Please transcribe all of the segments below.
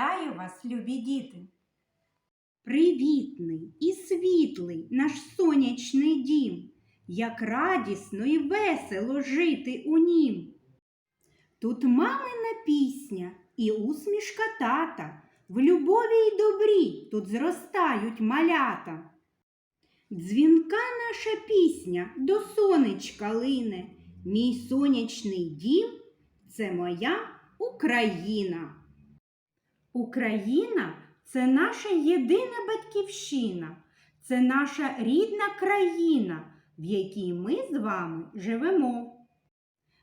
Вітаю вас, любі діти! Привітний і світлий наш сонячний дім, як радісно і весело жити у нім. Тут мамина пісня і усмішка тата, в любові й добрі тут зростають малята. Дзвінка наша пісня до сонечка лине, мій сонячний дім це моя Україна. Україна це наша єдина батьківщина, це наша рідна країна, в якій ми з вами живемо.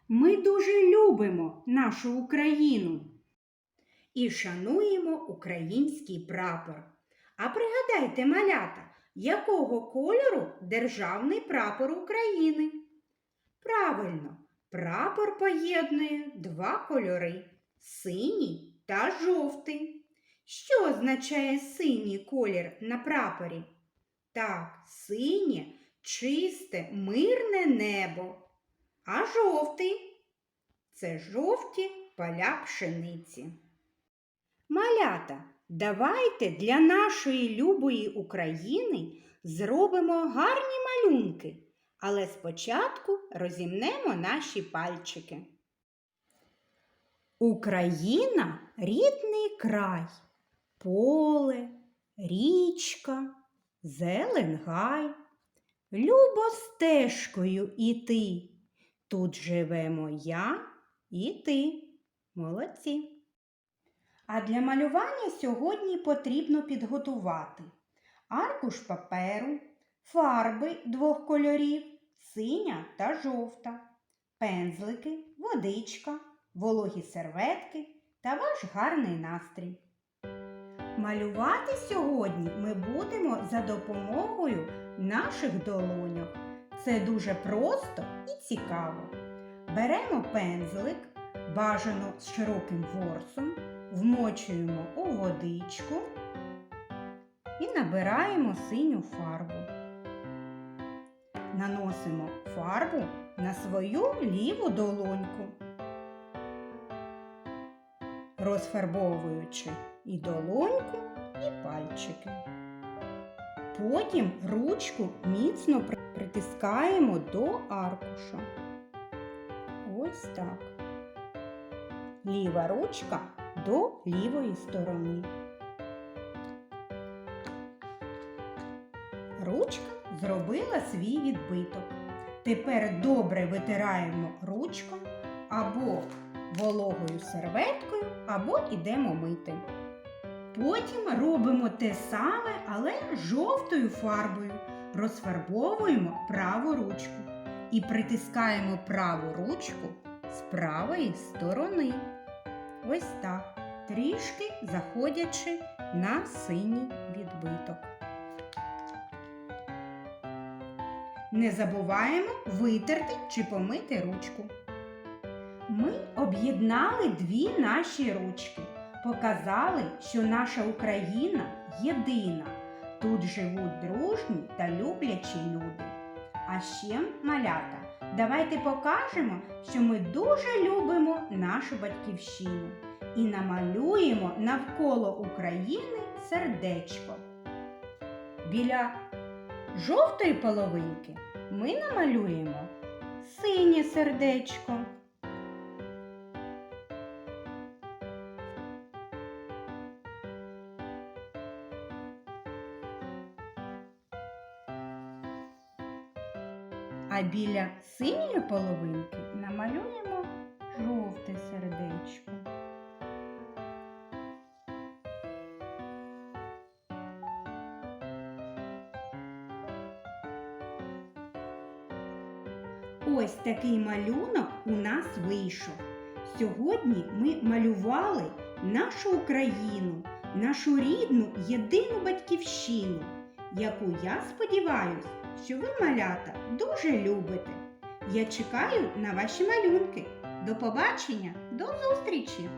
Ми дуже любимо нашу Україну і шануємо український прапор. А пригадайте, малята, якого кольору державний прапор України? Правильно, прапор поєднує два кольори синій та жовтий. Що означає синій колір на прапорі? Так, синє, чисте, мирне небо. А жовтий це жовті поля пшениці. Малята, давайте для нашої любої України зробимо гарні малюнки, але спочатку розімнемо наші пальчики. Україна рідний край, поле, річка, зелен гай. Любо стежкою іти. Тут живемо я і ти. Молодці. А для малювання сьогодні потрібно підготувати аркуш паперу, фарби двох кольорів, синя та жовта, пензлики, водичка, вологі серветки та ваш гарний настрій. Малювати сьогодні ми будемо за допомогою наших долоньок. Це дуже просто і цікаво. Беремо пензлик, бажано з широким ворсом, вмочуємо у водичку і набираємо синю фарбу. Наносимо фарбу на свою ліву долоньку, розфарбовуючи і долоньку, і пальчики. Потім ручку міцно притискаємо до аркуша. Ось так. Ліва ручка до лівої сторони. Ручка зробила свій відбиток. Тепер добре витираємо ручку або вологою серветкою, або йдемо мити. Потім робимо те саме, але жовтою фарбою. Розфарбовуємо праву ручку і притискаємо праву ручку з правої сторони. Ось так, трішки заходячи на синій відбиток. Не забуваємо витерти чи помити ручку. Ми об'єднали дві наші ручки, показали, що наша Україна єдина. Тут живуть дружні та люблячі люди. А ще, малята, давайте покажемо, що ми дуже любимо нашу батьківщину і намалюємо навколо України сердечко. Біля жовтої половинки ми намалюємо синє сердечко. А біля синьої половинки намалюємо жовте сердечко. Ось такий малюнок у нас вийшов. Сьогодні ми малювали нашу Україну, нашу рідну єдину батьківщину, яку я сподіваюся, що ви, малята, дуже любите. Я чекаю на ваші малюнки. До побачення, до зустрічі!